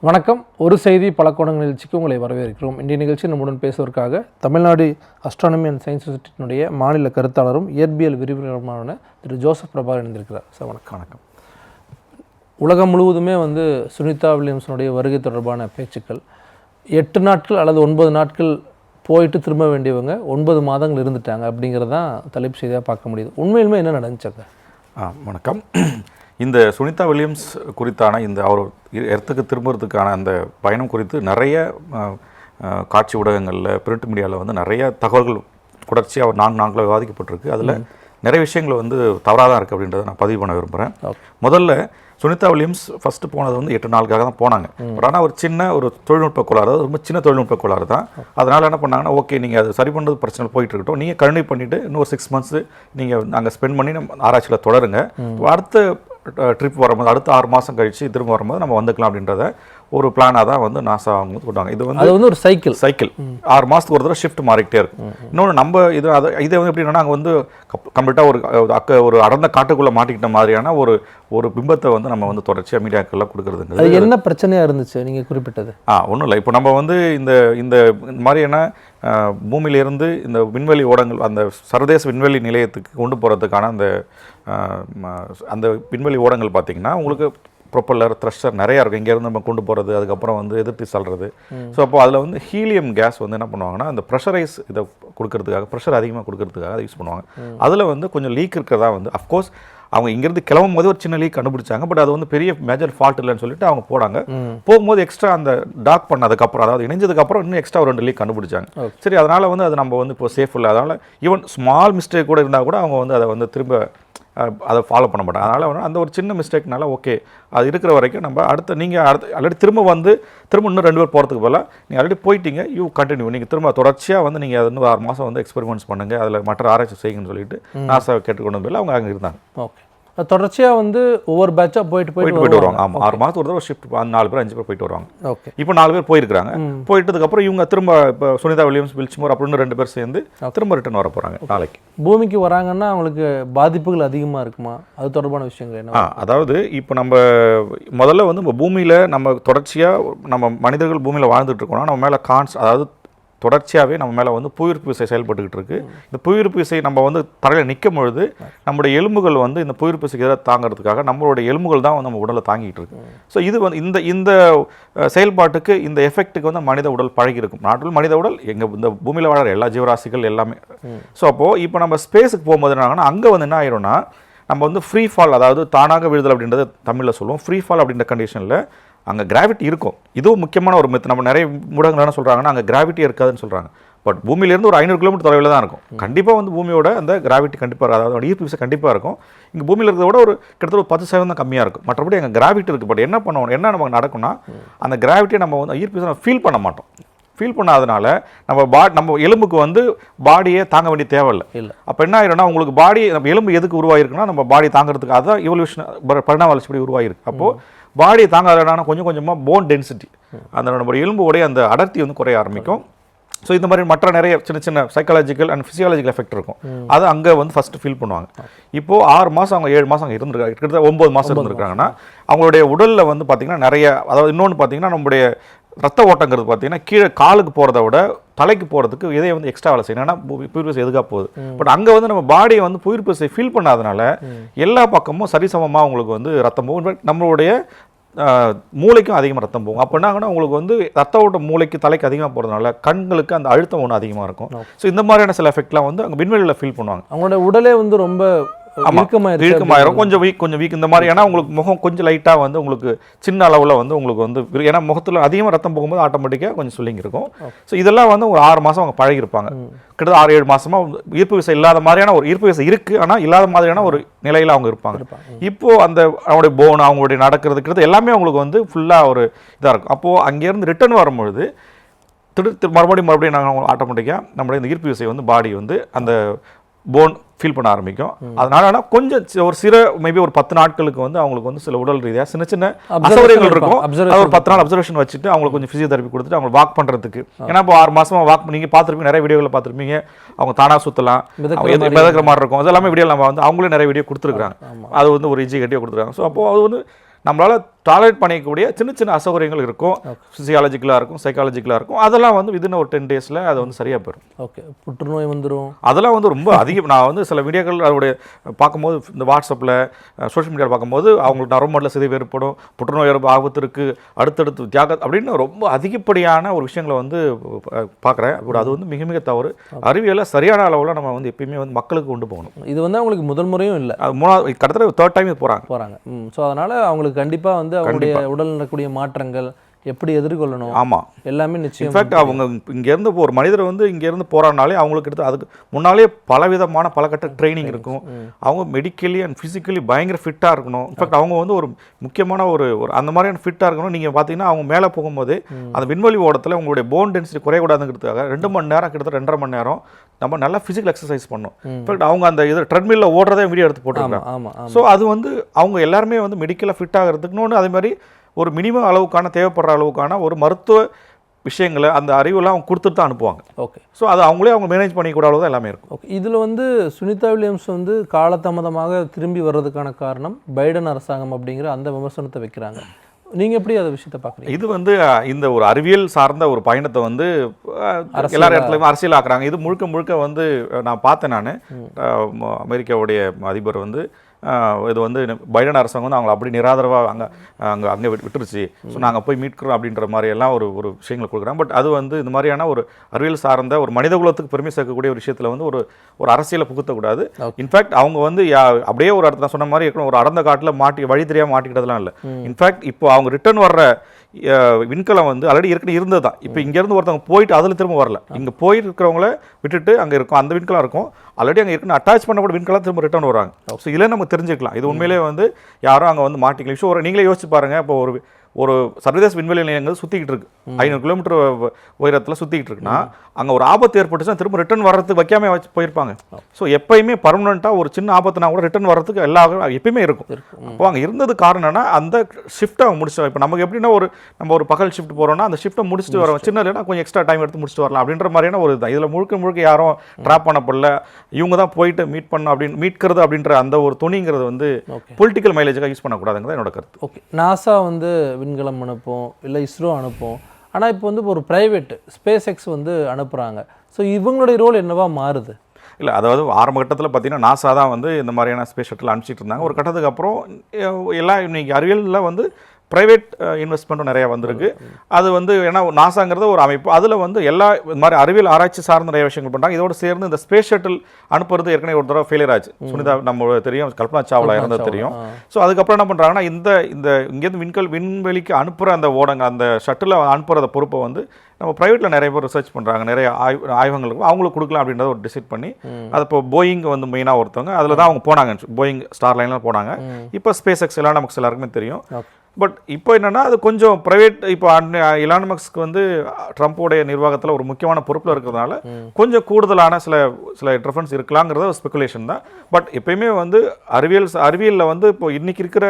வணக்கம். ஒரு செய்தி பல கோணங்கள் நிகழ்ச்சிக்கு உங்களை வரவேற்கிறோம். இன்றைய நிகழ்ச்சி நம்முடன் பேசுவதற்காக தமிழ்நாடு அஸ்ட்ரானமி அண்ட் சயின்ஸ் இன்ஸ்டியூட்டினுடைய மாநில கருத்தாளரும் இயற்பியல் விரிவுரையாளருமான திரு. ஜோசப் பிரபா இணைந்திருக்கிறார். சார் வணக்கம். வணக்கம். உலகம் முழுவதுமே வந்து சுனிதா வில்லியம்ஸனுடைய வருகை தொடர்பான பேச்சுக்கள். எட்டு நாட்கள் அல்லது ஒன்பது நாட்கள் போயிட்டு திரும்ப வேண்டியவங்க ஒன்பது மாதங்கள் இருந்துட்டாங்க அப்படிங்கிறதான் தலைப்பு செய்தியாக பார்க்க முடியுது. உண்மையிலுமே என்ன நடந்துச்சு ஆ வணக்கம். இந்த சுனிதா வில்லியம்ஸ் குறித்தான இந்த அவர் இடத்துக்கு திரும்புறதுக்கான அந்த பயணம் குறித்து நிறைய காட்சி ஊடகங்களில் பிரிண்ட் மீடியாவில் வந்து நிறைய தகவல்கள் தொடர்ச்சியாக ஒரு நான்கு நாட்களில் விவாதிக்கப்பட்டிருக்கு. அதில் நிறைய விஷயங்கள் வந்து தவறாக தான் இருக்குது அப்படின்றத நான் பதிவு பண்ண விரும்புகிறேன் முதல்ல சுனிதா வில்லியம்ஸ் ஃபஸ்ட்டு போனது வந்து எட்டு நாளுக்காக தான் போனாங்க. பட் ஆனால் ஒரு சின்ன ஒரு தொழில்நுட்ப கோளாறு அதாவது ரொம்ப சின்ன தொழில்நுட்ப கோளாறு தான். அதனால் என்ன பண்ணாங்கன்னா ஓகே நீங்கள் அது சரி பண்ணுறது பிரச்சனை போயிட்டு இருக்கட்டும். நீங்கள் கண்டினியூ பண்ணிவிட்டு இன்னொரு சிக்ஸ் மந்த்ஸ் நீங்கள் அங்கே ஸ்பெண்ட் பண்ணி நம்ம ஆராய்ச்சியில் தொடருங்க. அடுத்த ட்ரிப் வரும்போது அடுத்த ஆறு மாதம் கழித்து திரும்ப வரும்போது நம்ம வந்துக்கலாம் அப்படின்றத ஒரு பிளானாக தான் வந்து நாசா அவங்க வந்து கொண்டாங்க. இது வந்து அது வந்து ஒரு சைக்கிள் சைக்கிள் ஆறு மாதத்துக்கு ஒரு தடவை ஷிஃப்ட் மாறிக்கிட்டே இருக்கும் இன்னொன்று நம்ம இது அதை இதை வந்து எப்படின்னா நாங்கள் வந்து கம்ப்ளீட்டாக ஒரு அக்க ஒரு அடர்ந்த காட்டுக்குள்ளே மாட்டிக்கிட்ட மாதிரியான ஒரு ஒரு பிம்பத்தை வந்து நம்ம வந்து தொடர்ச்சியாக மீடியாக்கெல்லாம் கொடுக்குறதுங்கிறது அது என்ன பிரச்சனையாக இருந்துச்சு? நீங்கள் குறிப்பிட்டது. ஆ ஒன்றும் இல்லை. இப்போ நம்ம வந்து இந்த இந்த மாதிரியான பூமியிலிருந்து இந்த விண்வெளி ஓடங்கள் அந்த சர்வதேச விண்வெளி நிலையத்துக்கு கொண்டு போகிறதுக்கான அந்த அந்த விண்வெளி ஓடங்கள் பார்த்தீங்கன்னா உங்களுக்கு ப்ரொப்பல்லர் த்ரஷர் நிறையா இருக்கும். இங்கேருந்து நம்ம கொண்டு போகிறது அதுக்கப்புறம் வந்து எதிர்த்து செல்றது. ஸோ அப்போ அதில் வந்து ஹீலியம் கேஸ் வந்து என்ன பண்ணுவாங்கன்னா அந்த ப்ரெஷரைஸ் இதை கொடுக்கறதுக்காக ப்ரெஷர் அதிகமாக கொடுக்கறதுக்காக அதை யூஸ் பண்ணுவாங்க. அதில் வந்து கொஞ்சம் லீக் இருக்கிறதா வந்து அஃப்கோர்ஸ் அவங்க இங்கேருந்து கிளம்பும் போது ஒரு சின்ன லீக் கண்டுபிடிச்சாங்க. பட் அது வந்து பெரிய மேஜர் ஃபால்ட் இல்லைன்னு சொல்லிட்டு அவங்க போடாங்க போகும்போது எக்ஸ்ட்ரா அந்த டாக் பண்ணதுக்கப்புறம் அதாவது இணைஞ்சதுக்கப்புறம் இன்னும் எக்ஸ்ட்ரா ஒரு ரெண்டு லீக் கண்டுபிடிச்சாங்க. சரி அதனால் வந்து அது நம்ம வந்து இப்போ சேஃப் இல்லை. அதனால் ஈவன் ஸ்மால் மிஸ்டேக் கூட இருந்தால் கூட அவங்க வந்து அதை வந்து திரும்ப அதை ஃபாலோ பண்ண மாட்டாங்க. அதனால் அந்த ஒரு சின்ன மிஸ்டேக்னால ஓகே அது இருக்கிற வரைக்கும் நம்ம அடுத்த நீங்கள் அடுத்த ஆல்ரெடி திரும்ப வந்து திரும்ப இன்னும் ரெண்டு பேர் போகிறதுக்கு போல நீங்கள் ஆல்ரெடி போயிட்டீங்க யூ கண்டினியூ நீங்கள் திரும்ப தொடர்ச்சியாக வந்து நீங்கள் அது இன்னும் ஆறு மாதம் வந்து எக்ஸ்பெரிமெண்ட்ஸ் பண்ணுங்கள் அதில் மற்ற ஆராய்ச்சி செய்யுங்கன்னு சொல்லிட்டு நாசா கேட்டுக்கொண்டு போய் அவங்க அங்கே இருந்தாங்க. ஓகே தொடர்ச்சியாக வந்து ஒவ்வொரு பேட்சாக போயிட்டு போயிட்டு போயிட்டு வருவாங்க. ஆமாம் ஆறு மாதத்துக்கு ஒரு தடவை ஷிஃப்ட் நாலு பேர் அஞ்சு பேர் போயிட்டு வருவாங்க. ஓகே இப்போ நாலு பேர் போயிருக்காங்க போயிட்டதுக்கப்புறம் இவங்க திரும்ப இப்போ சுனிதா வில்லியம்ஸ் பில்ச்மோர் அப்படின்னு ரெண்டு பேர் சேர்ந்து திரும்ப ரிட்டர்ன் வர போகிறாங்க நாளைக்கு. பூமிக்கு வராங்கன்னா அவங்களுக்கு பாதிப்புகள் அதிகமாக இருக்குமா? அது தொடர்பான விஷயங்கள் என்ன? அதாவது இப்போ நம்ம முதல்ல வந்து நம்ம பூமியில் நம்ம தொடர்ச்சியாக நம்ம மனிதர்கள் பூமியில் வாழ்ந்துட்டு இருக்கோம்னா நம்ம மேலே கான்ஸ் அதாவது தொடர்ச்சியாகவே நம்ம மேலே வந்து புவியீர்ப்பு விசை செயல்பட்டுக்கிட்டு இருக்குது இந்த புவியீர்ப்பு விசை நம்ம வந்து தரையில் நிற்கும் பொழுது நம்முடைய எலும்புகள் வந்து இந்த புவியீர்ப்பு விசைக்கு எதிராக தாங்கிறதுக்காக நம்மளுடைய எலும்புகள் தான் வந்து நம்ம உடலை தாங்கிட்டு இருக்கு. ஸோ இது வந்து இந்த இந்த செயல்பாட்டுக்கு இந்த எஃபெக்ட்டுக்கு வந்து மனித உடல் பழகி இருக்கும் நாட்டில் மனித உடல் எங்கள் இந்த பூமியில் வாழற எல்லா ஜீவராசிகள் எல்லாமே. ஸோ அப்போது இப்போ நம்ம ஸ்பேஸுக்கு போகும்போது என்னாங்கன்னா அங்கே வந்து என்ன ஆயிரும்னா நம்ம வந்து ஃப்ரீ ஃபால் அதாவது தானாக விழுதல் அப்படின்றத தமிழில் சொல்லுவோம். ஃப்ரீ ஃபால் அப்படின்ற கண்டிஷனில் அங்கே கிராவிட்டி இருக்கும். இதுவும் முக்கியமான ஒரு மெத்து நம்ம நிறைய ஊடகங்கள் என்ன சொல்கிறாங்கன்னா அங்கே கிராவிட்டி இருக்காதுன்னு சொல்கிறாங்க பட் பூமியிலேருந்து ஒரு ஐநூறு கிலோமீட்டர் தொலைவில் தான் இருக்கும். கண்டிப்பாக வந்து பூமியோட அந்த கிராவிட்டி கண்டிப்பாக அதாவது அதோட ஈர்ப்பு விசை கண்டிப்பாக இருக்கும். இங்கே பூமியில் இருக்கிறத விட ஒரு கிட்டத்தட்ட ஒரு பத்து சதவீதம் தான் கம்மியாக இருக்கும். மற்றபடி அங்கே கிராவிட்டி இருக்குது பட் என்ன பண்ணுவோம் என்ன நமக்கு நடக்கும்னா அந்த கிராவிட்டியை நம்ம வந்து ஈர்ப்பு விசை ஃபீல் பண்ண மாட்டோம். ஃபீல் பண்ணாதனால நம்ம பா நம்ம எலும்புக்கு வந்து பாடியே தாங்க வேண்டிய தேவையில்லை. இல்ல. அப்போ என்ன ஆயிரும்னா உங்களுக்கு பாடி நம்ம எலும்பு எதுக்கு உருவாயிருக்குன்னா நம்ம பாடி தாங்கிறதுக்கு அதுதான் இவல்யூஷன் பரிணாம வளர்ச்சிப்படி உருவாயிருக்கு அப்போது பாடி தாங்காதனா கொஞ்சம் கொஞ்சமாக போன் டென்சிட்டி அந்த நம்ம எலும்போடைய அந்த அடர்த்தி வந்து குறைய ஆரம்பிக்கும் ஸோ இந்த மாதிரி மற்ற நிறைய சின்ன சின்ன சைக்காலஜிக்கல் அண்ட் ஃபிசியாலஜிக்கல் எஃபெக்ட் இருக்கும் அதை அங்கே வந்து ஃபஸ்ட்டு ஃபீல் பண்ணுவாங்க இப்போது ஆறு மாதம் அவங்க ஏழு மாதம் அங்கே இருந்திருக்காங்க கிட்டத்தட்ட ஒம்பது மாதம் இருந்திருக்காங்கன்னா அவங்களுடைய உடலில் வந்து பார்த்திங்கன்னா நிறைய அதாவது இன்னொன்று பார்த்தீங்கன்னா நம்முடைய ரத்த ஓட்டங்கிறது பார்த்தீங்கன்னா கீழே காலுக்கு போகிறத விட தலைக்கு போகிறதுக்கு இதே வந்து எக்ஸ்ட்ரா வேலை செய்யணும் ஏன்னா பு- புவியீர்ப்பு எதுக்காக போகுது பட் அங்கே வந்து நம்ம பாடியை வந்து புவியீர்ப்பு ஃபீல் பண்ணாதனால எல்லா பக்கமும் சரிசமமாக உங்களுக்கு வந்து ரத்தம் போகும் In fact, நம்மளுடைய மூளைக்கும் அதிகமாக ரத்தம் போகும். அப்போ என்ன ஆகும்னா உங்களுக்கு வந்து ரத்த ஓட்டம் மூளைக்கு தலைக்கு அதிகமாக போகிறதுனால கண்களுக்கு அந்த அழுத்தம் ஒன்று அதிகமாக இருக்கும். ஸோ இந்த மாதிரியான சில எஃபெக்ட்லாம் வந்து அங்கே விண்வெளியில் ஃபீல் பண்ணுவாங்க. அவங்களோட உடலே வந்து ரொம்ப இறுக்கமாயிரும். கொஞ்சம் வீக் கொஞ்சம் வீக் இந்த மாதிரி ஏன்னா உங்களுக்கு முகம் கொஞ்சம் லைட்டாக வந்து உங்களுக்கு சின்ன அளவில் வந்து உங்களுக்கு வந்து ஏன்னா முகத்தில் அதிகமாக ரத்தம் போகும்போது ஆட்டோமேட்டிக்காக கொஞ்சம் சொல்லிங்க இருக்கும். ஸோ இதெல்லாம் வந்து ஒரு ஆறு மாதம் அவங்க பழகிருப்பாங்க கிட்டத்தட்ட ஆறு ஏழு மாசமா ஈர்ப்பு விசை இல்லாத மாதிரியான ஒரு ஈர்ப்பு விசை இருக்குது ஆனால் இல்லாத மாதிரியான ஒரு நிலையில் அவங்க இருப்பாங்க. இப்போ அந்த அவங்களுடைய போன் அவங்களுடைய நடக்கிறது கிட்டத்தட்ட எல்லாமே அவங்களுக்கு வந்து ஃபுல்லாக ஒரு இதாக இருக்கும். அப்போது அங்கேருந்து ரிட்டர்ன் வரும்பொழுது திரு திரு- மறுபடியும் மறுபடியும் நாங்கள் ஆட்டோமேட்டிக்காக நம்மளுடைய இந்த ஈர்ப்பு விசை வந்து பாடி வந்து அந்த போன் ஃபீல் பண்ண ஆரம்பிக்கும். அதனால ஆனால் கொஞ்சம் ஒரு சில மேபி ஒரு பத்து நாட்களுக்கு வந்து அவங்களுக்கு வந்து சில உடல் ரீதியாக சின்ன சின்ன அசௌகரியங்கள் இருக்கும். அது ஒரு பத்து நாள் அப்சர்வேஷன் வச்சுட்டு அவங்களுக்கு கொஞ்சம் ஃபிசியோதெரப்பி கொடுத்துட்டு அவங்க வாக் பண்ணுறதுக்கு ஏன்னா இப்போ ஆறு மாசமா வாக் நீங்கள் பார்த்துருப்பீங்க நிறைய வீடியோவில் பார்த்துருப்பீங்க. அவங்க தானாக சுற்றலாம் மிதக்கிற மாதிரி இருக்கும். அது எல்லாமே வீடியோ நம்ம வந்து அவங்களே நிறைய வீடியோ கொடுத்துருக்காங்க அது வந்து ஒரு இஜி கட்டியோ கொடுத்துருக்காங்க. ஸோ அப்போ அது வந்து நம்மளால டாலரேட் பண்ணிக்கக்கூடிய சின்ன சின்ன அசௌகரியங்கள் இருக்கும். ஃபிசியாலஜிக்கலாக இருக்கும் சைக்காலஜிக்கலாக இருக்கும். அதெல்லாம் வந்து விதின் ஒரு டென் டேஸில் அது வந்து சரியாக போயிடும். ஓகே புற்றுநோய் வந்துடும் அதெல்லாம் வந்து ரொம்ப அதிகம் நான் வந்து சில வீடியோக்கள் அதோடைய பார்க்கும்போது இந்த வாட்ஸ்அப்பில் சோஷியல் மீடியாவில் பார்க்கும்போது அவங்களுக்கு நரம்புல சிதைவு ஏற்படும் புற்றுநோய் ஆபத்து இருக்குது அடுத்தடுத்து தியாக அப்படின்னு ரொம்ப அதிகப்படியான ஒரு விஷயங்களை வந்து பார்க்குறேன். அது வந்து மிக மிக தவறு. அறிவியலை சரியான அளவில் நம்ம வந்து எப்பயுமே வந்து மக்களுக்கு கொண்டு போகணும். இது வந்து அவங்களுக்கு முதல் முறையும் இல்லை. அது மூணாவது கிட்டத்தட்ட தேர்ட் டைம் போகிறாங்க போகிறாங்க ஸோ அதனால் அவங்களுக்கு கண்டிப்பாக வந்து அவங்களுடைய உடல் நடக்கக்கூடிய மாற்றங்கள் எப்படி எதிர்கொள்ளணும்? ஆமாம் எல்லாமே நிச்சயம் இன்ஃபேக்ட் அவங்க இங்கேருந்து ஒரு மனிதர் வந்து இங்கேருந்து போகிறானாலே அவங்களுக்கு எடுத்து அதுக்கு முன்னாலே பலவிதமான பலகட்ட ட்ரைனிங் இருக்கும். அவங்க மெடிக்கலி அண்ட் ஃபிசிக்கலி பயங்கர ஃபிட்டாக இருக்கணும். இன்ஃபேக்ட் அவங்க வந்து ஒரு முக்கியமான ஒரு ஒரு அந்த மாதிரியான ஃபிட்டாக இருக்கணும். நீங்கள் பார்த்தீங்கன்னா அவங்க மேலே போகும்போது அந்த விண்வெளி ஓடத்தில் உங்களுடைய போன் டென்சிட்டி குறையக்கூடாதுங்கிறதுக்காக ரெண்டு மணி நேரம் கிட்டத்தட்ட ரெண்டரை மணி நேரம் நம்ம நல்லா ஃபிசிக்கல் எக்ஸசைஸ் பண்ணணும் இன்ஃபேக்ட் அவங்க அந்த இது ட்ரெட்மில்ல ஓடுறதே வீடியோ எடுத்து போட்டுருக்காங்க ஸோ அது வந்து அவங்க எல்லாருமே வந்து மெடிக்கலாக ஃபிட் ஆகிறதுக்குன்னு அதே மாதிரி ஒரு மினிமம் அளவுக்கான தேவைப்படுற அளவுக்கான ஒரு மருத்துவ விஷயங்களை அந்த அறிவெல்லாம் அவங்க கொடுத்துட்டு தான் அனுப்புவாங்க. ஓகே ஸோ அது அவங்களே அவங்க மேனேஜ் பண்ணிக்கூட தான் எல்லாமே இருக்கும். ஓகே இதில் வந்து சுனிதா வில்லியம்ஸ் வந்து காலதாமதமாக திரும்பி வர்றதுக்கான காரணம் பைடன் அரசாங்கம் அப்படிங்கிற அந்த விமர்சனத்தை வைக்கிறாங்க. நீங்கள் எப்படி அதை விஷயத்தை பார்க்குறீங்க? இது வந்து இந்த ஒரு அறிவியல் சார்ந்த ஒரு பயணத்தை வந்து எல்லா இடத்துலையும் அரசியல் ஆக்குறாங்க இது முழுக்க முழுக்க வந்து நான் பார்த்தேன் நான். அமெரிக்காவுடைய அதிபர் வந்து இது வந்து பைடன் அரசாங்கம் வந்து அவங்களை அப்படி நிராதரவாக அங்கே அங்கே அங்கே விட்டுருச்சு. ஸோ நாங்கள் போய் மீட்கிறோம் அப்படின்ற மாதிரி எல்லாம் ஒரு ஒரு விஷயங்களை கொடுக்குறாங்க. பட் அது வந்து இந்த மாதிரியான ஒரு அறிவியல் சார்ந்த ஒரு மனித குலத்துக்கு பெருமை சேர்க்கக்கூடிய ஒரு விஷயத்தில் வந்து ஒரு ஒரு அரசியலை புகுத்தக்கூடாது. இன்ஃபேக்ட் அவங்க வந்து யா- அப்படியே ஒரு இடத்துல சொன்ன மாதிரி இருக்கணும் ஒரு அடர்ந்த காட்டில் மாட்டி வழி தெரியாமல் மாட்டிக்கிட்டதெல்லாம் இல்லை. இன்ஃபேக்ட் இப்போ அவங்க ரிட்டர்ன் வர்ற விண்கலம் வந்து ஆல்ரெடி ஏற்கனவே இருந்தது தான் இப்போ இங்கேருந்து ஒருத்தவங்க போயிட்டு அதில் திரும்ப வரல. இங்கே போயிட்டு இருக்கிறவங்கள விட்டுட்டு அங்கே இருக்கும் அந்த விண்கலம் இருக்கும். ஆல்ரெடி அங்கே ஏற்கனவே அட்டாச் பண்ணப்பட்ட விண்கலம் திரும்ப ரிட்டர்ன் வராங்க ஸோ இதில் நம்ம தெரிஞ்சுக்கலாம். இது உண்மையிலே வந்து யாரும் அங்கே வந்து மாட்டிக்கல. ஸோ ஒரு நீங்களே யோசிச்சு பாருங்க. இப்போ ஒரு ஒரு சர்வதேச விண்வெளி நிலையங்கள் சுற்றிக்கிட்டு இருக்கு. ஐநூறு கிலோமீட்டர் உயரத்தில் சுற்றிக்கிட்டு இருக்குன்னா அங்கே ஒரு ஆபத்து ஏற்பட்டுச்சுன்னா திரும்ப ரிட்டர்ன் வர்றதுக்கு வைக்காம வச்சு போயிருப்பாங்க. ஸோ எப்பயுமே பர்மனெண்ட்டாக ஒரு சின்ன ஆபத்துனா கூட ரிட்டர்ன் வர்றதுக்கு எல்லா எப்பயுமே இருக்கும். அப்போ அங்கே இருந்தது காரணம் என்னன்னா அந்த ஷிஃப்ட்டை அவங்க முடிச்சு இப்போ நமக்கு எப்படின்னா ஒரு நம்ம ஒரு பகல் ஷிஃப்ட் போகிறோம்னா அந்த ஷிஃப்ட்டை முடிச்சுட்டு வரோம் சின்ன இல்லைனா கொஞ்சம் எக்ஸ்ட்ரா டைம் எடுத்து முடிச்சுட்டு வரலாம் அப்படின்ற மாதிரியான ஒரு இதுதான் இதில் முழுக்க முழுக்க யாரும் ட்ராப் பண்ணப்படல. இவங்க தான் போயிட்டு மீட் பண்ணணும் அப்படின்னு மீட்கிறது அப்படின்ற அந்த ஒரு துணிங்கிறது வந்து பொலிட்டிக்கல் மைலேஜாக யூஸ் பண்ணக்கூடாதுங்கிறது என்னோட கருத்து. ஓகே. நாசா வந்து விண்கலம் அனுப்பும் இல்லை இஸ்ரோ அனுப்பும். ஆனால் இப்போ வந்து ஒரு ப்ரைவேட் ஸ்பேஸ் எக்ஸ் வந்து அனுப்புகிறாங்க ஸோ இவங்களுடைய ரோல் என்னவா மாறுது? இல்லை அதாவது ஆரம்ப கட்டத்தில் பார்த்தீங்கன்னா நாசா தான் வந்து இந்த மாதிரியான ஸ்பேஸ் ஷட்டில் அனுப்பிச்சிட்டு இருந்தாங்க. ஒரு கட்டத்துக்கு அப்புறம் எல்லா இன்றைக்கி அறிவியலில் வந்து ப்ரைவேட் இன்வெஸ்ட்மெண்ட்டும் நிறைய வந்திருக்கு. அது வந்து ஏன்னா நாசாங்கிறது ஒரு அமைப்பு. அதில் வந்து எல்லா இந்த மாதிரி அறிவியல் ஆராய்ச்சி சார்ந்த நிறைய விஷயங்கள் பண்ணுறாங்க இதோடு சேர்ந்து இந்த ஸ்பேஸ் ஷட்டில் அனுப்புறது ஏற்கனவே ஒரு தடவை ஃபெயிலியர் ஆச்சு. சுனிதா நம்ம தெரியும் கல்பனா சாவ்லா இருந்தது தெரியும். ஸோ அதுக்கப்புறம் என்ன பண்ணுறாங்கன்னா இந்த இந்த இங்கேருந்து விண்கல் விண்வெளிக்கு அனுப்புகிற அந்த ஓடங்க அந்த ஷட்டில் அனுப்புகிற பொறுப்பை வந்து நம்ம ப்ரைவேட்டில் நிறைய பேர் ரிசர்ச் பண்ணுறாங்க நிறைய ஆய்வு ஆய்வகங்கள் இருக்கும். அவங்களுக்கு கொடுக்கலாம் அப்படின்றத ஒரு டிசைட் பண்ணி அது இப்போ போயிங் வந்து மெயினாக ஒருத்தவங்க. அதில் தான் அவங்க போனாங்க போயிங் ஸ்டார் லைன்லாம் போனாங்க. இப்போ ஸ்பேஸ் எக்ஸ் எல்லாம் நமக்கு எல்லாருக்குமே தெரியும். பட் இப்போ என்னன்னா அது கொஞ்சம் ப்ரைவேட் இப்போ இலான் மஸ்க்கு வந்து ட்ரம்ப்போடைய நிர்வாகத்தில் ஒரு முக்கியமான பொறுப்பில் இருக்கிறதுனால கொஞ்சம் கூடுதலான சில சில டிஃபரன்ஸ் இருக்கலாங்கிறத ஒரு ஸ்பெகுலேஷன் தான். பட் எப்பயுமே வந்து அறிவியல் அறிவியலில் வந்து இப்போ இன்னைக்கு இருக்கிற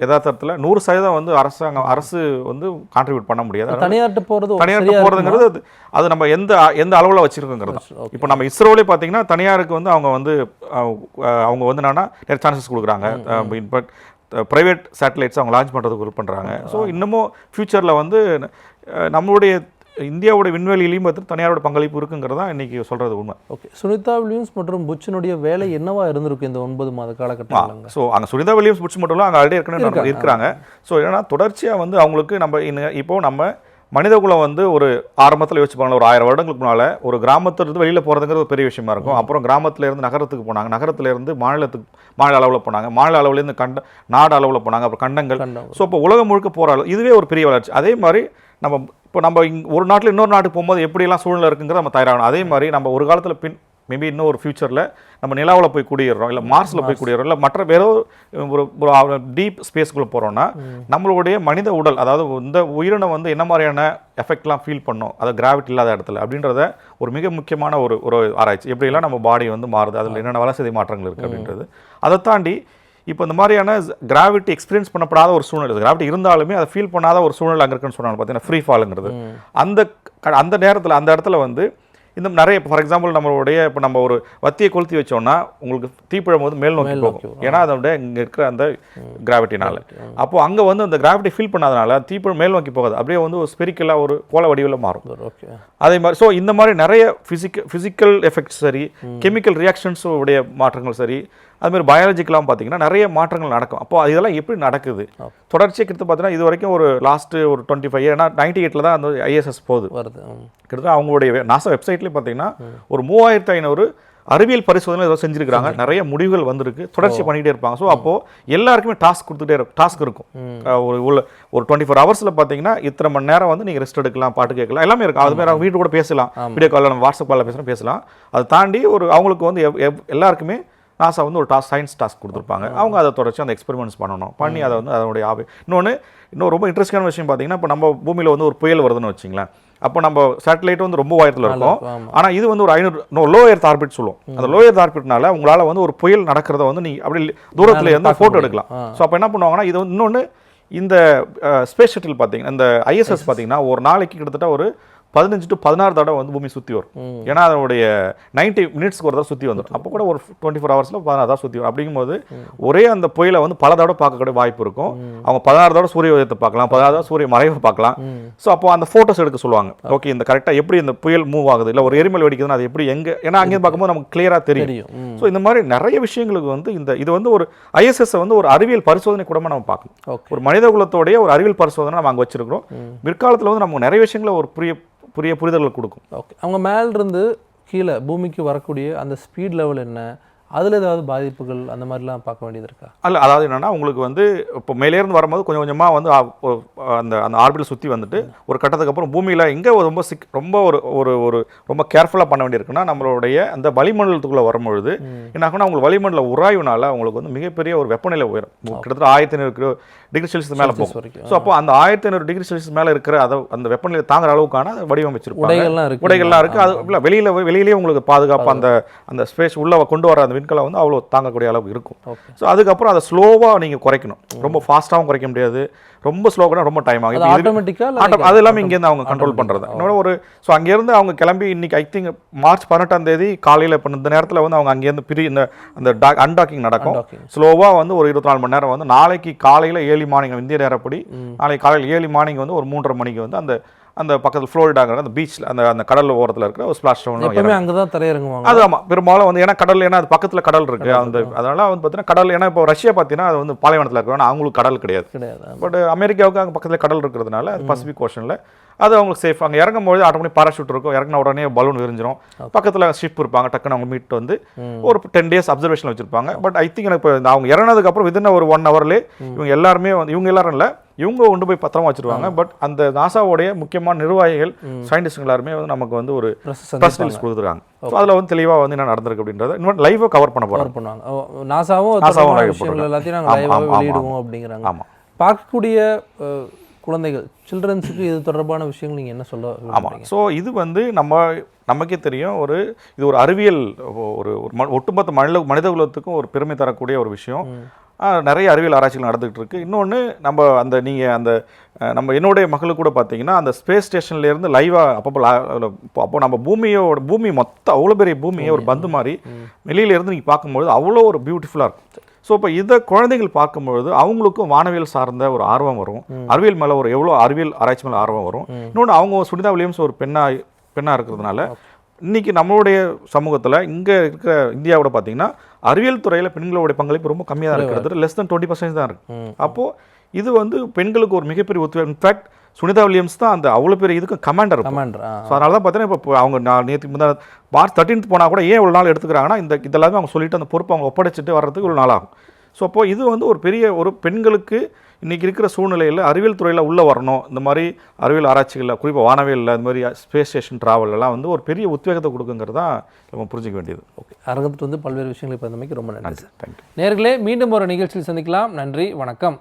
யதார்த்தத்தில் நூறு சதவீதம் வந்து அரசாங்கம் அரசு வந்து கான்ட்ரிபியூட் பண்ண முடியாது. தனியார்ட்ட போகிறது தனியார்ட்ட போகிறதுங்கிறது அது அது நம்ம எந்த எந்த அளவில் வச்சிருக்கோங்கிறது. இப்போ நம்ம இஸ்ரோலே பார்த்தீங்கன்னா தனியாருக்கு வந்து அவங்க வந்து அவங்க வந்து என்னன்னா நிறைய சான்சஸ் கொடுக்குறாங்க. இன்ஃபேக்ட் ப்ரைவேட் சேட்டலைட்ஸ் அவங்க லான்ச் பண்ணுறதுக்கு விருப்பம் பண்ணுறாங்க ஸோ இன்னமும் ஃப்யூச்சரில் வந்து நம்மளுடைய இந்தியாவோட விண்வெளியிலையும் பார்த்து தனியாரோட பங்களிப்பு இருக்குங்கிறது இன்றைக்கி சொல்கிறது உண்மை. ஓகே. சுனிதா வில்லியம்ஸ் மற்றும் புச்சனுடைய வேலை என்னவா இருந்திருக்கும் இந்த ஒன்பது மாத காலகட்டங்கள் ஸோ அங்கே சுனிதா வில்லியம்ஸ் புடிச்சு மட்டும் இல்லை அங்கே ஆல்ரெடி ஏற்கனவே இருக்கிறாங்க. ஸோ என்னன்னா தொடர்ச்சியாக வந்து அவங்களுக்கு நம்ம இப்போ நம்ம மனிதகுலம் வந்து ஒரு ஆரம்பத்தில் யோசிச்சு பாருங்களேன் ஒரு ஆயிரம் வருடங்களுக்கு முன்னால் ஒரு கிராமத்திலிருந்து வெளியில் போகிறதுங்கிறது ஒரு பெரிய விஷயமா இருக்கும். அப்புறம் கிராமத்துல இருந்து நகரத்துக்கு போனாங்க. நகரத்துல இருந்து மாநிலத்துக்கு மாநில அளவில் போனாங்க. மாநில அளவுலேருந்து கண்ட நாடு அளவில் போனாங்க. அப்புறம் கண்டங்கள். ஸோ இப்போ உலகம் முழுக்க போகிற அளவு இதுவே ஒரு பெரிய வளர்ச்சி. அதே மாதிரி நம்ம இப்போ நம்ம இங் ஒரு நாட்டில் இன்னொரு நாட்டுக்கு போகும்போது எப்படியெல்லாம் சூழ்நிலை இருக்குங்கிறத நம்ம தயாராகணும். அதே மாதிரி நம்ம ஒரு காலத்தில் பின் மேபி இன்னும் ஒரு ஃபியூச்சரில் நம்ம நிலாவில் போய் குடியேறோம் இல்லை மார்ஸில் போய் குடியேறோம் இல்லை மற்ற வேற ஒரு ஒரு டீப் ஸ்பேஸ்க்குள்ளே போகிறோம்னா நம்மளுடைய மனித உடல் அதாவது இந்த உயிரினம் வந்து என்ன மாதிரியான எஃபெக்ட்லாம் ஃபீல் பண்ணும் அது கிராவிட்டி இல்லாத இடத்துல அப்படின்றத ஒரு மிக முக்கியமான ஒரு ஒரு ஆராய்ச்சி. எப்படியெல்லாம் நம்ம பாடி வந்து மாறுது அதில் என்னென்ன வளர்ச்சி மாற்றங்கள் இருக்குது அப்படின்றது. அதை தாண்டி இப்போ இந்த மாதிரியான கிராவிட்டி எக்ஸ்பீரியன்ஸ் பண்ணப்படாத ஒரு சூழ்நிலை கிராவிட்டி இருந்தாலுமே அதை ஃபீல் பண்ணாத ஒரு சூழ்நிலை அங்கே இருக்குன்னு சொன்னாங்க பார்த்தீங்கன்னா ஃப்ரீ ஃபாலுங்கிறது அந்த க- அந்த நேரத்தில் அந்த இடத்துல வந்து இந்த நிறைய ஃபார் எக்ஸாம்பிள் நம்மளுடைய இப்போ நம்ம ஒரு வத்தியை கொளுத்தி வச்சோம்னா உங்களுக்கு தீப்பிழம் போது மேல் நோக்கி போகும். ஏன்னா அதோட இங்கே இருக்கிற அந்த கிராவிட்டினால அப்போ அங்கே வந்து அந்த கிராவிட்டி ஃபீல் பண்ணாதனால தீப்பிழம் மேல் நோக்கி போகாது. அப்படியே வந்து ஒரு ஸ்பெரிக்கலாக ஒரு கோல வடிவில் மாறும். அதே மாதிரி ஸோ இந்த மாதிரி நிறைய ஃபிசிக்கல் ஃபிசிக்கல் எஃபெக்ட்ஸ் சரி கெமிக்கல் ரியாக்ஷன்ஸ் உடைய மாற்றங்கள் சரி அது மாதிரி பயாலஜிக்கெலாம் பார்த்தீங்கன்னா நிறைய மாற்றங்கள் நடக்கும். அப்போ இதெல்லாம் எப்படி நடக்குது? தொடர்ச்சியாக கிட்ட பார்த்தீங்கன்னா இது வரைக்கும் ஒரு லாஸ்ட்டு ஒரு டுவெண்ட்டி ஃபைவ் ஏன்னா நைன்டி எயிட்டில் தான் அந்த ஐஎஸ்எஸ் போகுது. வருது. கிட்டத்தட்ட அவங்களுடைய நாசா வெப்சைட்லேயே பார்த்தீங்கன்னா ஒரு மூவாயிரத்து ஐநூறு அறிவியல் பரிசோதனை ஏதோ செஞ்சிருக்காங்க நிறைய முடிவுகள் வந்திருக்கு. தொடர்ச்சி பண்ணிகிட்டே இருப்பாங்க. ஸோ அப்போ எல்லாருக்குமே டாஸ்க் கொடுத்துட்டே இருக்கும். டாஸ்க் இருக்கும் ஒரு உள்ள ஒரு டுவெண்ட்டி ஃபோர் ஹவர்ஸில் பார்த்தீங்கன்னா இத்தனை மணி நேரம் வந்து நீங்கள் ரெஸ்ட் எடுக்கலாம் பாட்டு கேட்கலாம் எல்லாமே இருக்கும். அது மாதிரி அவங்க வீட்டு கூட பேசலாம். வீடியோ காலில் நம்ம வாட்ஸ்அப் காலில் பேசலாம் பேசலாம். அதை தாண்டி ஒரு அவங்களுக்கு வந்து எல்லாருக்குமே நாசா வந்து ஒரு டாஸ்க் சயின்ஸ் டாஸ்க் கொடுத்துருப்பாங்க. அவங்க அதை தொடர்ச்சி அந்த எக்ஸ்பெரிமெண்ட்ஸ் பண்ணணும். பண்ணி அதை வந்து அதனுடைய ஆபி இன்னொன்று இன்னும் ரொம்ப இன்ட்ரெஸ்டிங்கான விஷயம் பார்த்தீங்கன்னா இப்போ நம்ம பூமியில் வந்து ஒரு புயல் வருதுன்னு வச்சிங்களேன். அப்போ நம்ம சேட்டலைட் வந்து ரொம்ப உயரத்தில் இருக்கும். ஆனால் இது வந்து ஒரு ஐநூறு லோ எர்த் ஆர்பிட் சொல்லுவோம். அந்த லோ எர்த் ஆர்பிட்னால உங்களால் வந்து ஒரு புயல் நடக்கிறத வந்து நீ அப்படி தூரத்தில் இருந்து ஃபோட்டோ எடுக்கலாம். ஸோ அப்போ என்ன பண்ணுவாங்கன்னா இது வந்து இன்னொன்று இந்த ஸ்பேஸ் ஷட்டில் பார்த்தீங்கன்னா இந்த ஐஎஸ்எஸ் பார்த்தீங்கன்னா ஒரு நாளைக்கு கிட்டத்தட்ட ஒரு பதினஞ்சு டு பதினாறு தடவை வந்து பூமி சுற்றி வரும். ஏன்னா அதனுடைய நைன்டி மினிட்ஸ்க்கு ஒரு தடவை சுற்றி வந்துடும் அப்போ கூட ஒரு டுவெண்ட்டி ஃபோர் ஹவர்ஸில் பதினாறு தடவை சுற்றி வரும். அப்படிங்கும்போது ஒரே அந்த புயலை வந்து பல தடவை பார்க்கக்கூடிய வாய்ப்பு இருக்கும். அவங்க பதினாறு தடவை சூரிய உதயத்தை பார்க்கலாம் பதினாறு தடவை சூரிய மறைவை பார்க்கலாம். ஸோ அப்போ அந்த ஃபோட்டோஸ் எடுக்க சொல்லுவாங்க. ஓகே இந்த கரெக்டாக எப்படி இந்த புயல் மூவ் ஆகுது? இல்லை ஒரு எரிமல் வெடிக்குதுன்னா அது எப்படி எங்கே ஏன்னா அங்கேருந்து பார்க்கும்போது நமக்கு கிளியராக தெரியும். ஸோ இந்த மாதிரி நிறைய விஷயங்களுக்கு வந்து இந்த இது வந்து ஒரு ஐஎஸ்எஸ் வந்து ஒரு அறிவியல் பரிசோதனை கூட நம்ம பார்க்கணும். ஒரு மனித குலத்தோடைய ஒரு அறிவியல் பரிசோதனை நம்ம அங்கே வச்சிருக்கிறோம். பிற்காலத்தில் வந்து நமக்கு நிறைய விஷயங்களை ஒரு புரிய புரிய புரிதல்கள் கொடுக்கும். ஓகே. அவங்க மேலிருந்து கீழே பூமிக்கு வரக்கூடிய அந்த ஸ்பீட் லெவல் என்ன? அதில் ஏதாவது பாதிப்புகள் அந்த மாதிரிலாம் பார்க்க வேண்டியது இருக்கா? அல்ல அதாவது என்னன்னா உங்களுக்கு வந்து இப்போ மேலேருந்து வரும்போது கொஞ்சம் கொஞ்சமாக வந்து அந்த அந்த ஆர்பிட்டல் சுற்றி வந்துட்டு ஒரு கட்டத்துக்கு அப்புறம் பூமியில் எங்கே ரொம்ப சிக் ரொம்ப ஒரு ஒரு ஒரு ரொம்ப கேர்ஃபுல்லாக பண்ண வேண்டியிருக்குன்னா நம்மளுடைய அந்த வளிமண்டலத்துக்குள்ளே வரும்பொழுது என்ன ஆகும்னா உங்களுக்கு வளிமண்டல உராய்வுனால உங்களுக்கு வந்து மிகப்பெரிய ஒரு வெப்பநிலை உயரும். கிட்டத்தட்ட ஆயிரத்தி ஐநூறு டிகிரி செல்சியஸ் மேலே போகும். ஸோ அப்போ அந்த ஆயிரத்தி ஐநூறு டிகிரி செல்சியஸ் மேலே இருக்கிற அதை அந்த வெப்பநிலை தாங்குற அளவுக்கான வடிவமைச்சிருப்பாங்க. உடைகள்லாம் இருக்கு. உடைகள்லாம் இருக்கு. அது இல்லை வெளியில வெளியிலேயே உங்களுக்கு பாதுகாப்பு அந்த அந்த ஸ்பேஸ் உள்ள கொண்டு வர அந்த விண்கலம் வந்து அவ்வளோ தாங்கக்கூடிய அளவுக்கு இருக்கும். ஸோ அதுக்கப்புறம் அதை ஸ்லோவாக நீங்கள் குறைக்கணும். ரொம்ப ஃபாஸ்ட்டாகவும் குறைக்க முடியாது. ரொம்ப ஸ்லோவாக ரொம்ப டைம் ஆகும். ஆட்டோமேட்டிக்காக ஆட்டோ அது எல்லாமே இங்கேருந்து அவங்க கண்ட்ரோல் பண்ணுறது இன்னொரு ஒரு ஸோ அங்கேருந்து அவங்க கிளம்பி இன்னைக்கு ஐ திங்க் மார்ச் பதினெட்டாம் தேதி காலையில் இப்போ இந்த நேரத்தில் வந்து அவங்க அங்கேருந்து பிரி இந்த அந்த அன்டாக்கிங் நடக்கும். ஸ்லோவாக வந்து ஒரு இருபத்தி நாலு மணி நேரம் வந்து நாளைக்கு காலையில் ஏழு மார்னிங் இந்திய நேரப்படி நாளைக்கு காலையில் ஏழு மார்னிங் வந்து ஒரு மூன்றரை மணிக்கு வந்து அந்த அந்த பக்கத்தில் ஃப்ளோரிடாங்கிற அந்த பீச்சில் அந்த அந்த கடல் ஓரத்தில் இருக்கிற ஒரு ஸ்பிளாஷ் டவுன் எப்பவுமே அங்கே தான் தரையிறங்குவாங்க அது ஆமா பெரும்பாலும் வந்து ஏன்னா கடல் ஏன்னா அது பக்கத்துல கடல் இருக்கு. அந்த அதனால வந்து பார்த்தீங்கன்னா கடல் ஏன்னா இப்போ ரஷ்யா பார்த்தீங்கன்னா அது வந்து பாலைவனத்தில் இருக்கு. ஆனால் அவங்களுக்கு கடல் கிடையாது. கிடையாது பட் அமெரிக்காவுக்கு அங்கே பக்கத்துல கடல் இருக்கிறதுனால அது பசிபிக் ஓஷனில் அது அவங்களுக்கு சேஃப் அங்கே இறங்கும் போது ஆட்டோமேட்டிக் பாராஷூட் இருக்கும். இறங்கின உடனே பலூன் விரிஞ்சிரும். பக்கத்துல ஷிப் இருப்பாங்க. டக்குன்னு அவங்க மீட் வந்து ஒரு டென் டேஸ் அப்சர்வேஷன் வச்சிருப்பாங்க. பட் ஐ திங்க் எனக்கு அவங்க இறங்கினதுக்கு அப்புறம் வித்தின் ஒரு ஒன் ஹவர்லேயே இவங்க எல்லாருமே வந்து இவங்க எல்லாரும் இல்லை இவங்க கொண்டு போய் பத்திரமா வச்சிருவாங்க. பட் அந்த நாசாவுடைய முக்கியமான நிர்வாகிகள் சயின்டிஸ்ட் எல்லாருமே வந்து நமக்கு வந்து ஒரு ப்ரெஸ் ப்ரெஸ் ரிலீஸ் கொடுத்துருக்காங்க. ஸோ அதில் வந்து தெளிவாக வந்து என்ன நடந்திருக்கு அப்படின்றத இன்னும் லைவாக கவர் பண்ண போகிறோம் பண்ணுவாங்க. நாசாவும் நாசாவும். எல்லாத்தையும் நாங்கள் வெளியிடுவோம் அப்படிங்கிறாங்க. ஆமாம் பார்க்கக்கூடிய குழந்தைகள் சில்ட்ரன்ஸுக்கு இது தொடர்பான விஷயங்கள் நீங்கள் என்ன சொல்ல ஆமாம்? ஸோ இது வந்து நம்ம நமக்கே தெரியும் ஒரு இது ஒரு அறிவியல் ஒரு ஒட்டுமொத்த மனித மனித குலத்துக்கும் ஒரு பெருமை தரக்கூடிய ஒரு விஷயம். நிறைய அறிவியல் ஆராய்ச்சிகள் நடந்துகிட்டு இருக்கு இன்னொன்று நம்ம அந்த நீங்கள் அந்த நம்ம என்னுடைய மகளுக்கு கூட பார்த்தீங்கன்னா அந்த ஸ்பேஸ் ஸ்டேஷன்லேருந்து லைவாக அப்பப்போ அப்போ நம்ம பூமியோட பூமி மொத்தம் அவ்வளோ பெரிய பூமியை ஒரு பந்து மாதிரி வெளியில இருந்து நீங்கள் பார்க்கும்பொழுது அவ்வளோ ஒரு பியூட்டிஃபுல்லாக இருக்கும். ஸோ இப்போ இதை குழந்தைகள் பார்க்கும்பொழுது அவங்களுக்கும் வானவியல் சார்ந்த ஒரு ஆர்வம் வரும். அறிவியல் மேலே ஒரு எவ்வளோ அறிவியல் ஆராய்ச்சி மேலே ஆர்வம் வரும். இன்னொன்று அவங்க சுனிதா வில்லியம்ஸ் ஒரு பெண்ணா பெண்ணாக இருக்கிறதுனால இன்னைக்கு நம்மளுடைய சமூகத்தில் இங்கே இருக்கிற இந்தியாவோட பார்த்தீங்கன்னா அறிவியல் துறையில் பெண்களுடைய பங்களிப்பு ரொம்ப கம்மியாக தான் இருக்கிறது லெஸ் தன் டுவெண்ட்டி பர்சன்ட் தான் இருக்கு. ம். அப்போது இது வந்து பெண்களுக்கு ஒரு மிகப்பெரிய ஒத்துழைப்பு. இன்ஃபேக்ட் சுனிதா வில்லியம்ஸ் தான் அந்த அவ்வளோ பெரிய இதுக்கு கமாண்டர் கமாண்டர் ஸோ அதனால தான் பார்த்தீங்கன்னா இப்போ அவங்க நான் நேற்று முந்தா மார்ச் தேர்ட்டீன்த் போனால் கூட ஏன் இவ்வளோ நாள் எடுத்துக்கிறாங்கன்னா இந்த இதெல்லாமே அவங்க சொல்லிட்டு அந்த பொறுப்பை அவங்க ஒப்படைச்சிட்டு வர்றதுக்கு இவ்வளோ நாள் ஆகும். ஸோ அப்போ இது வந்து ஒரு பெரிய ஒரு பெண்களுக்கு இன்றைக்கி இருக்கிற சூழ்நிலையில் அறிவியல் துறையில் உள்ளே வரணும். இந்த மாதிரி அறிவியல் ஆராய்ச்சிகளில் குறிப்பாக வானவியலில் இந்த மாதிரி ஸ்பேஸ் ஸ்டேஷன் ட்ராவல் எல்லாம் வந்து ஒரு பெரிய உத்வேகத்தை கொடுக்குங்கிறது தான் நம்ம புரிஞ்சிக்க வேண்டியது. ஓகே. அரங்கத்துக்கு வந்து பல்வேறு விஷயங்களை இப்போ ரொம்ப நன்றி நன்றி. தேங்க்யூ நேர்களே மீண்டும் ஒரு நிகழ்ச்சியில் சந்திக்கலாம். நன்றி வணக்கம்.